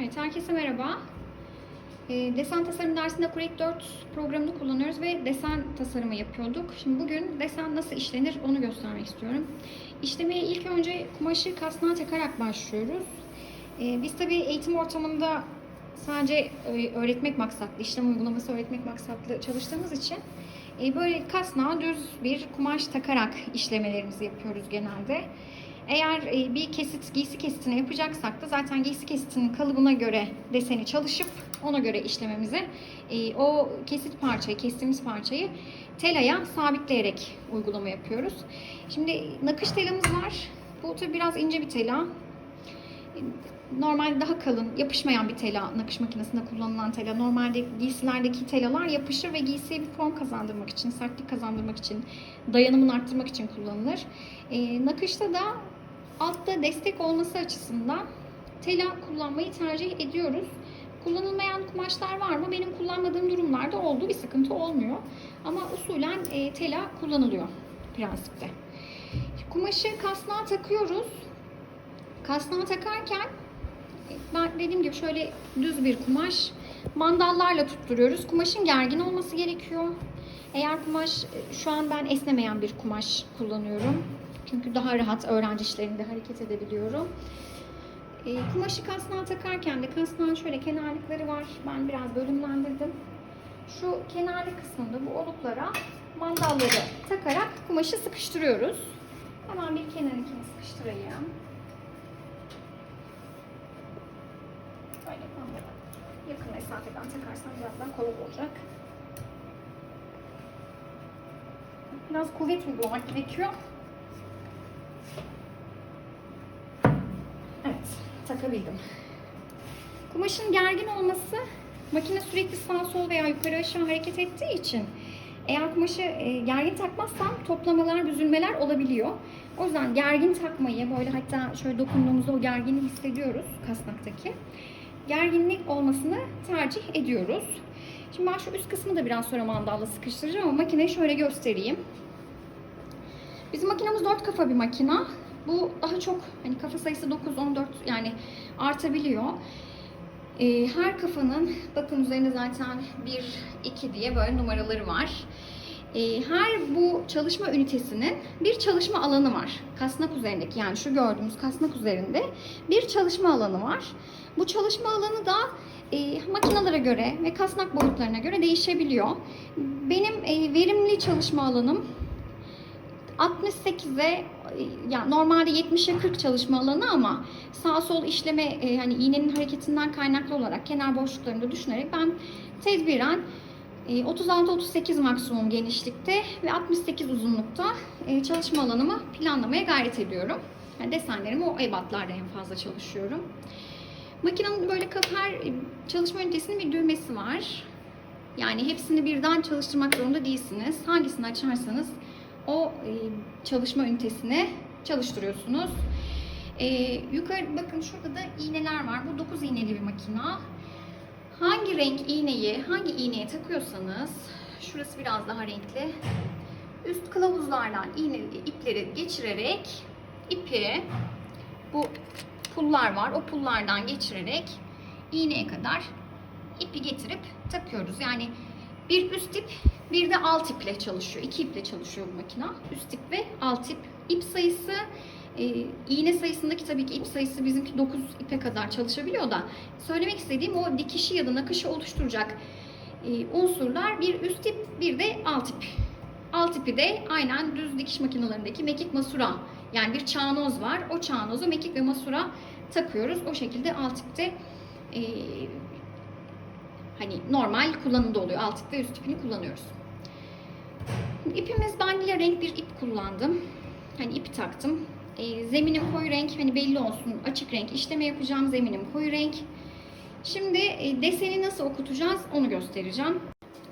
Evet, herkese merhaba. Ee, desen tasarım dersinde Correct 4 programını kullanıyoruz ve desen tasarımı yapıyorduk. Şimdi bugün desen nasıl işlenir onu göstermek istiyorum. İşlemeye ilk önce kumaşı kasnağa takarak başlıyoruz. Ee, biz tabii eğitim ortamında sadece e, öğretmek maksatlı, işlem uygulaması öğretmek maksatlı çalıştığımız için e, böyle kasnağa düz bir kumaş takarak işlemelerimizi yapıyoruz genelde. Eğer e, bir kesit, giysi kesitine yapacaksak da zaten giysi kesitinin kalıbına göre deseni çalışıp ona göre işlememizi e, o kesit parçayı, kestiğimiz parçayı telaya sabitleyerek uygulama yapıyoruz. Şimdi nakış telamız var. Bu tabi biraz ince bir tela. Normalde daha kalın, yapışmayan bir tela, nakış makinesinde kullanılan tela. Normalde giysilerdeki telalar yapışır ve giysiye bir form kazandırmak için, sertlik kazandırmak için, dayanımını arttırmak için kullanılır. E, nakışta da altta destek olması açısından tela kullanmayı tercih ediyoruz. Kullanılmayan kumaşlar var mı? Benim kullanmadığım durumlarda oldu. Bir sıkıntı olmuyor. Ama usulen e, tela kullanılıyor prensipte. Kumaşı kasnağa takıyoruz. Kasnağa takarken e, ben dediğim gibi şöyle düz bir kumaş mandallarla tutturuyoruz. Kumaşın gergin olması gerekiyor. Eğer kumaş e, şu an ben esnemeyen bir kumaş kullanıyorum. Çünkü daha rahat öğrenci işlerinde hareket edebiliyorum. E, kumaşı kasnağa takarken de kasnağın şöyle kenarlıkları var. Ben biraz bölümlendirdim. Şu kenarlı kısmında bu oluklara mandalları takarak kumaşı sıkıştırıyoruz. Hemen bir kenarınkini sıkıştırayım. Böyle mandala yakın mesafeden takarsam biraz daha kolay olacak. Biraz kuvvet uygulamak gerekiyor. Evet, takabildim. Kumaşın gergin olması, makine sürekli sağ sol veya yukarı aşağı hareket ettiği için eğer kumaşı e, gergin takmazsam toplamalar, büzülmeler olabiliyor. O yüzden gergin takmayı, böyle hatta şöyle dokunduğumuzda o gerginliği hissediyoruz kasnaktaki. Gerginlik olmasını tercih ediyoruz. Şimdi ben şu üst kısmı da biraz sonra mandalla sıkıştıracağım ama makineyi şöyle göstereyim. Bizim makinamız 4 kafa bir makina. Bu daha çok hani kafa sayısı 9, 14 yani artabiliyor. Ee, her kafanın bakın üzerinde zaten 1, 2 diye böyle numaraları var. Ee, her bu çalışma ünitesinin bir çalışma alanı var. Kasnak üzerindeki yani şu gördüğümüz kasnak üzerinde bir çalışma alanı var. Bu çalışma alanı da e, makinalara göre ve kasnak boyutlarına göre değişebiliyor. Benim e, verimli çalışma alanım 68'e yani normalde 70'e 40 çalışma alanı ama sağ sol işleme e, hani iğnenin hareketinden kaynaklı olarak kenar boşluklarında düşünerek ben tedbiren e, 36-38 maksimum genişlikte ve 68 uzunlukta e, çalışma alanımı planlamaya gayret ediyorum. Yani desenlerimi o ebatlarda en fazla çalışıyorum. Makinenin böyle her çalışma ünitesinin bir düğmesi var. Yani hepsini birden çalıştırmak zorunda değilsiniz. Hangisini açarsanız o e, çalışma ünitesini çalıştırıyorsunuz. E, yukarı bakın şurada da iğneler var. Bu 9 iğneli bir makina. Hangi renk iğneyi hangi iğneye takıyorsanız şurası biraz daha renkli. Üst kılavuzlardan iğne ipleri geçirerek ipi bu pullar var. O pullardan geçirerek iğneye kadar ipi getirip takıyoruz. Yani bir üst ip bir de alt iple çalışıyor. İki iple çalışıyor bu makina. Üst ip ve alt ip. İp sayısı e, iğne sayısındaki tabii ki ip sayısı bizimki 9 ipe kadar çalışabiliyor da söylemek istediğim o dikişi ya da nakışı oluşturacak e, unsurlar bir üst ip bir de alt ip. Alt ipi de aynen düz dikiş makinelerindeki mekik masura yani bir çanoz var. O çanozu mekik ve masura takıyoruz. O şekilde alt ipte e, hani normal kullanımda oluyor. Alt ip ve üst ipini kullanıyoruz. İpimiz ben lila renk bir ip kullandım. Hani ip taktım. E, zeminim koyu renk hani belli olsun açık renk işleme yapacağım. Zeminim koyu renk. Şimdi e, deseni nasıl okutacağız onu göstereceğim.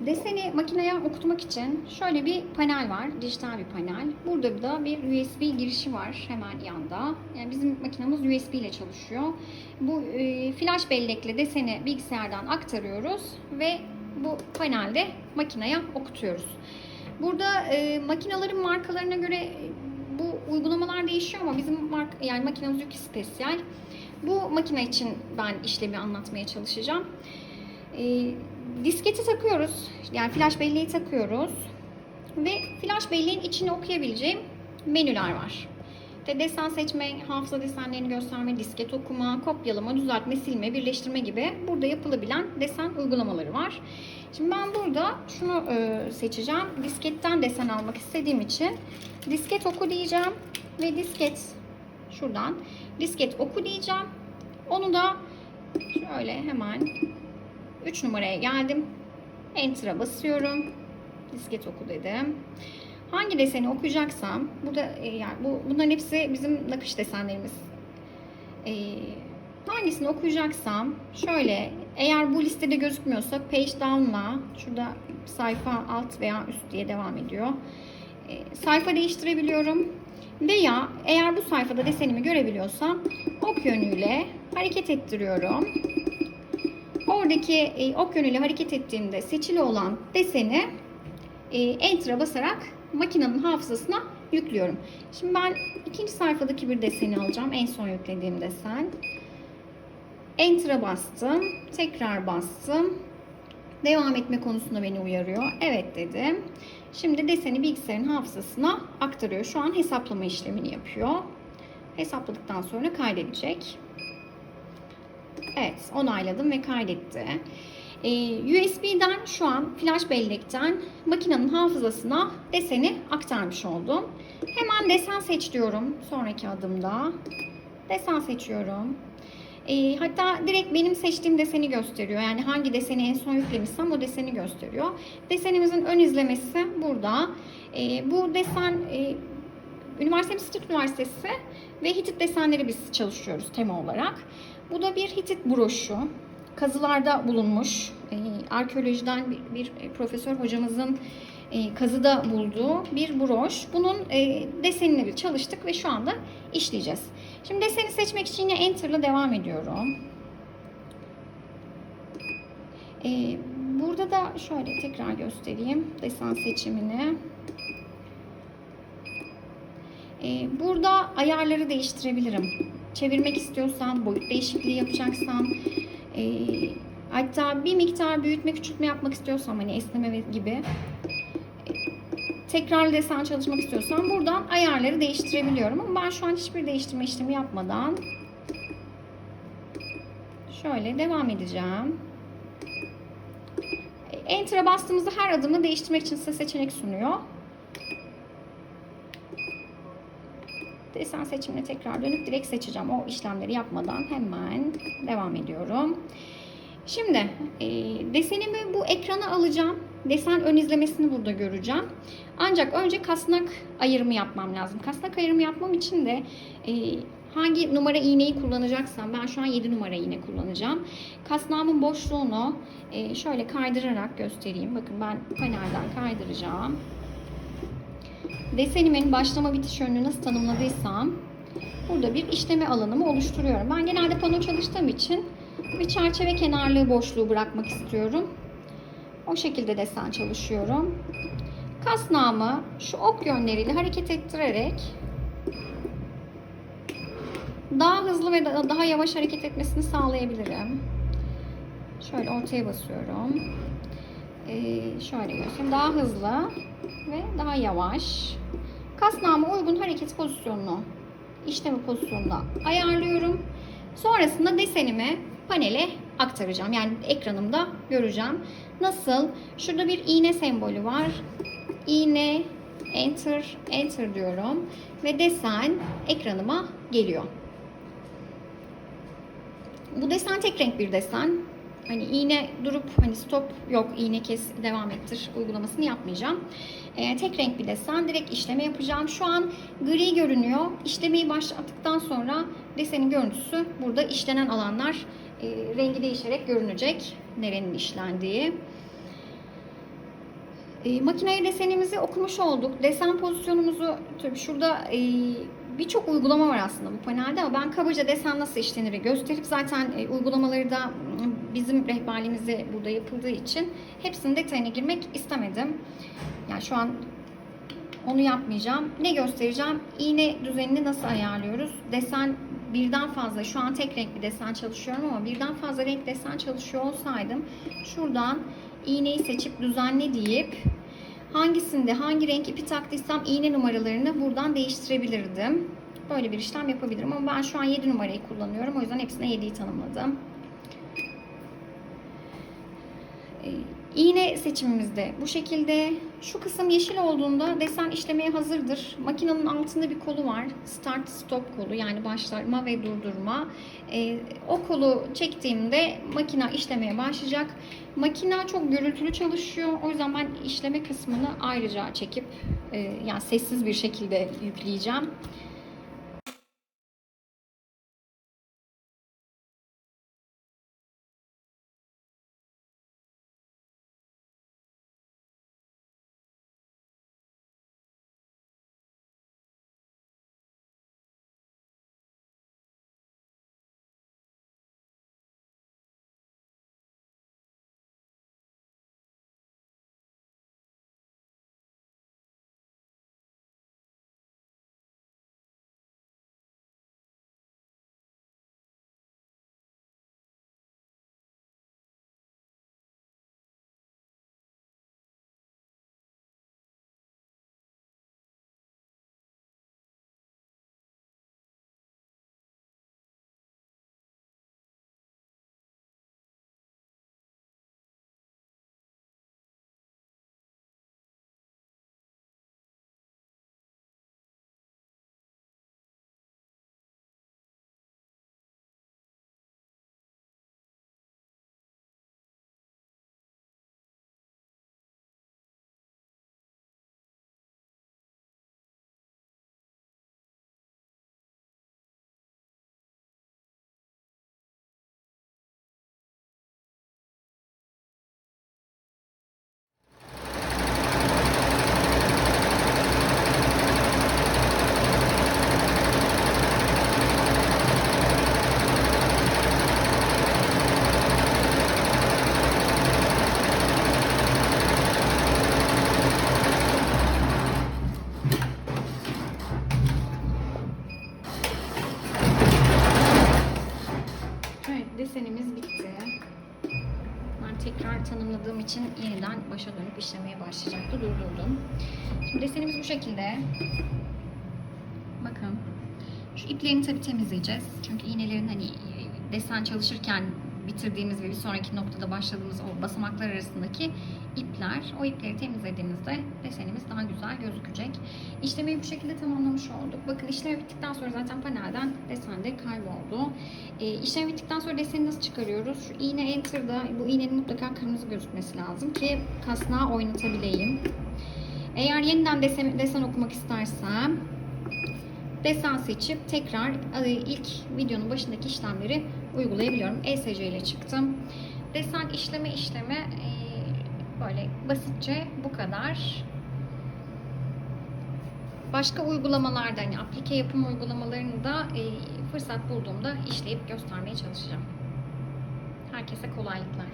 Deseni makineye okutmak için şöyle bir panel var. Dijital bir panel. Burada da bir USB girişi var hemen yanda. Yani bizim makinamız USB ile çalışıyor. Bu e, flash bellekle deseni bilgisayardan aktarıyoruz ve bu panelde makineye okutuyoruz. Burada e, makinelerin markalarına göre bu uygulamalar değişiyor ama bizim mark yani makinamız Yuki Special. Bu makine için ben işlemi anlatmaya çalışacağım. E, disketi takıyoruz. Yani flash belleği takıyoruz. Ve flash belleğin içine okuyabileceğim menüler var. İşte desen seçme, hafıza desenlerini gösterme, disket okuma, kopyalama, düzeltme, silme, birleştirme gibi burada yapılabilen desen uygulamaları var. Şimdi ben burada şunu e, seçeceğim. Disketten desen almak istediğim için disket oku diyeceğim ve disket şuradan disket oku diyeceğim. Onu da şöyle hemen 3 numaraya geldim. Enter'a basıyorum. Disket oku dedim. Hangi deseni okuyacaksam burada e, yani bu bunların hepsi bizim nakış desenlerimiz. E, hangisini okuyacaksam şöyle eğer bu listede gözükmüyorsa page down'la şurada sayfa alt veya üst diye devam ediyor. E, sayfa değiştirebiliyorum. Veya eğer bu sayfada desenimi görebiliyorsam ok yönüyle hareket ettiriyorum. Oradaki e, ok yönüyle hareket ettiğimde seçili olan deseni e, Enter'a basarak makinenin hafızasına yüklüyorum. Şimdi ben ikinci sayfadaki bir deseni alacağım. En son yüklediğim desen. Enter'a bastım. Tekrar bastım. Devam etme konusunda beni uyarıyor. Evet dedim. Şimdi deseni bilgisayarın hafızasına aktarıyor. Şu an hesaplama işlemini yapıyor. Hesapladıktan sonra kaydedecek. Evet onayladım ve kaydetti. Ee, USB'den şu an flash bellekten makinenin hafızasına deseni aktarmış oldum. Hemen desen seç diyorum sonraki adımda. Desen seçiyorum. Ee, hatta direkt benim seçtiğim deseni gösteriyor. Yani hangi deseni en son yüklemişsem o deseni gösteriyor. Desenimizin ön izlemesi burada. Ee, bu desen e, Üniversitemiz Hitit Üniversitesi ve Hitit desenleri biz çalışıyoruz tema olarak. Bu da bir Hitit broşu. Kazılarda bulunmuş. E, arkeolojiden bir, bir profesör hocamızın e, kazıda bulduğu bir broş. Bunun e, desenini çalıştık ve şu anda işleyeceğiz. Şimdi deseni seçmek için yine Enter ile devam ediyorum. E, burada da şöyle tekrar göstereyim desen seçimini. E, burada ayarları değiştirebilirim. Çevirmek istiyorsam, boyut değişikliği yapacaksam, e, hatta bir miktar büyütme, küçültme yapmak istiyorsam hani esneme gibi tekrarlı desen çalışmak istiyorsam buradan ayarları değiştirebiliyorum. Ama ben şu an hiçbir değiştirme işlemi yapmadan şöyle devam edeceğim. Enter'a bastığımızda her adımı değiştirmek için size seçenek sunuyor. Desen seçimine tekrar dönüp direkt seçeceğim. O işlemleri yapmadan hemen devam ediyorum. Şimdi e, desenimi bu ekrana alacağım. Desen ön izlemesini burada göreceğim. Ancak önce kasnak ayırımı yapmam lazım. Kasnak ayırımı yapmam için de e, hangi numara iğneyi kullanacaksam ben şu an 7 numara iğne kullanacağım. Kasnağımın boşluğunu e, şöyle kaydırarak göstereyim. Bakın ben panelden kaydıracağım desenimin başlama bitiş yönünü nasıl tanımladıysam burada bir işleme alanımı oluşturuyorum. Ben genelde pano çalıştığım için bir çerçeve kenarlığı boşluğu bırakmak istiyorum. O şekilde desen çalışıyorum. Kasnağımı şu ok yönleriyle hareket ettirerek daha hızlı ve da- daha yavaş hareket etmesini sağlayabilirim. Şöyle ortaya basıyorum. Ee, şöyle göstereyim. Daha hızlı ve daha yavaş. Kasnağıma uygun hareket pozisyonunu işleme pozisyonunda ayarlıyorum. Sonrasında desenimi panele aktaracağım. Yani ekranımda göreceğim. Nasıl? Şurada bir iğne sembolü var. İğne, enter, enter diyorum. Ve desen ekranıma geliyor. Bu desen tek renk bir desen. Hani iğne durup hani stop yok iğne kes devam ettir uygulamasını yapmayacağım. Ee, tek renk bir desen direkt işleme yapacağım. Şu an gri görünüyor. İşlemeyi başlattıktan sonra desenin görüntüsü burada işlenen alanlar e, rengi değişerek görünecek. Nerenin işlendiği. E, makineye desenimizi okumuş olduk. Desen pozisyonumuzu tabii şurada e, birçok uygulama var aslında bu panelde ama ben kabaca desen nasıl işlenir gösterip zaten e, uygulamaları da bizim rehberliğimizde burada yapıldığı için hepsinin detayına girmek istemedim. Yani şu an Onu yapmayacağım. Ne göstereceğim? İğne düzenini nasıl ayarlıyoruz? Desen birden fazla, şu an tek renk bir desen çalışıyorum ama birden fazla renk desen çalışıyor olsaydım şuradan iğneyi seçip düzenle deyip hangisinde hangi renk ipi taktıysam iğne numaralarını buradan değiştirebilirdim. Böyle bir işlem yapabilirim ama ben şu an 7 numarayı kullanıyorum. O yüzden hepsine 7'yi tanımladım. Ee, İğne seçimimizde bu şekilde. Şu kısım yeşil olduğunda desen işlemeye hazırdır. Makinenin altında bir kolu var. Start stop kolu yani başlama ve durdurma. Ee, o kolu çektiğimde makine işlemeye başlayacak. Makine çok gürültülü çalışıyor. O yüzden ben işleme kısmını ayrıca çekip e, yani sessiz bir şekilde yükleyeceğim. Şekilde. Bakın. Şu iplerini tabii temizleyeceğiz. Çünkü iğnelerin hani desen çalışırken bitirdiğimiz ve bir sonraki noktada başladığımız o basamaklar arasındaki ipler. O ipleri temizlediğimizde desenimiz daha güzel gözükecek. İşlemeyi bu şekilde tamamlamış olduk. Bakın işlem bittikten sonra zaten panelden desen de kayboldu. E, işlem bittikten sonra deseni nasıl çıkarıyoruz? Şu iğne enter'da bu iğnenin mutlaka kırmızı gözükmesi lazım ki kasnağı oynatabileyim. Eğer yeniden desen, desen okumak istersem desen seçip tekrar ilk videonun başındaki işlemleri uygulayabiliyorum. ESC ile çıktım. Desen işleme işleme e, böyle basitçe bu kadar. Başka uygulamalarda hani aplike yapım uygulamalarını da e, fırsat bulduğumda işleyip göstermeye çalışacağım. Herkese kolaylıklar.